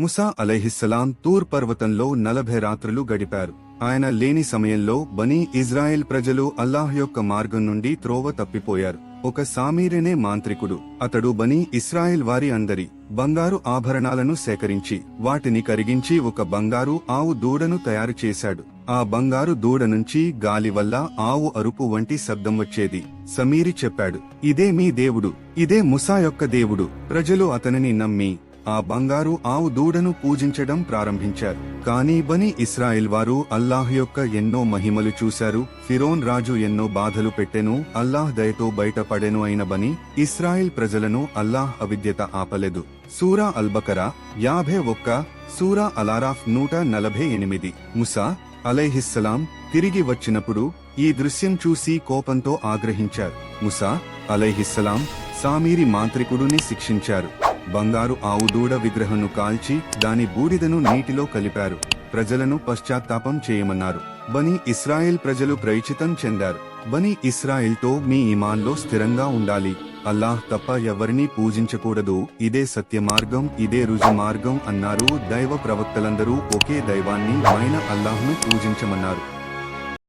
ముసా అలైహిస్సలాం తూర్ పర్వతంలో నలభై రాత్రులు గడిపారు. ఆయన లేని సమయంలో బనీ ఇజ్రాయెల్ ప్రజలు అల్లాహ్ యొక్క మార్గం నుండి త్రోవ తప్పిపోయారు. ఒక సామీరనే మాంత్రికుడు. అతడు బనీ ఇస్రాయెల్ వారి అందరి బంగారు ఆభరణాలను సేకరించి వాటిని కరిగించి ఒక బంగారు ఆవు దూడను తయారు చేశాడు. ఆ బంగారు దూడ నుంచి గాలి వల్ల ఆవు అరుపు వంటి శబ్దం వచ్చేది. సమీరి చెప్పాడు ఇదే మీ దేవుడు ఇదే ముసా యొక్క దేవుడు. ప్రజలు అతనిని నమ్మి ఆ బంగారు ఆవు దూడను పూజించడం ప్రారంభించారు. కానీ బని ఇస్రాయిల్ వారు అల్లాహ్ యొక్క ఎన్నో మహిమలు చూశారు. ఫిరోన్ రాజు ఎన్నో బాధలు పెట్టెను అల్లాహ్ దయతో బయటపడెను అయిన బని ఇస్రాయిల్ ప్రజలను అల్లాహ్ అవిద్యత ఆపలేదు. సూరా అల్బకరా యాభై ఒక్క సూరా అలారాఫ్ నూట నలభై ఎనిమిది. ముసా అలైహిస్సలాం తిరిగి వచ్చినప్పుడు ఈ దృశ్యం చూసి కోపంతో ఆగ్రహించారు. ముసా అలైహిస్సలాం సామీరి మాంత్రికుడుని శిక్షించారు. బంగారు ఆవు దూడ విగ్రహంను కాల్చి దాని బూడిదను నీటిలో కలిపారు. ప్రజలను పశ్చాత్తాపం చేయమన్నారు. బనీ ఇస్రాయెల్ ప్రజలు ప్రయిచితం చెందారు. బనీ ఇస్రాయెల్తో మీ ఇమాన్లో స్థిరంగా ఉండాలి. అల్లాహ్ తప్ప ఎవరినీ పూజించకూడదు. ఇదే సత్య మార్గం ఇదే రుజు మార్గం అన్నారు దైవ ప్రవక్తలందరూ ఒకే దైవాన్ని మైన అల్లాహ్ను పూజించమన్నారు.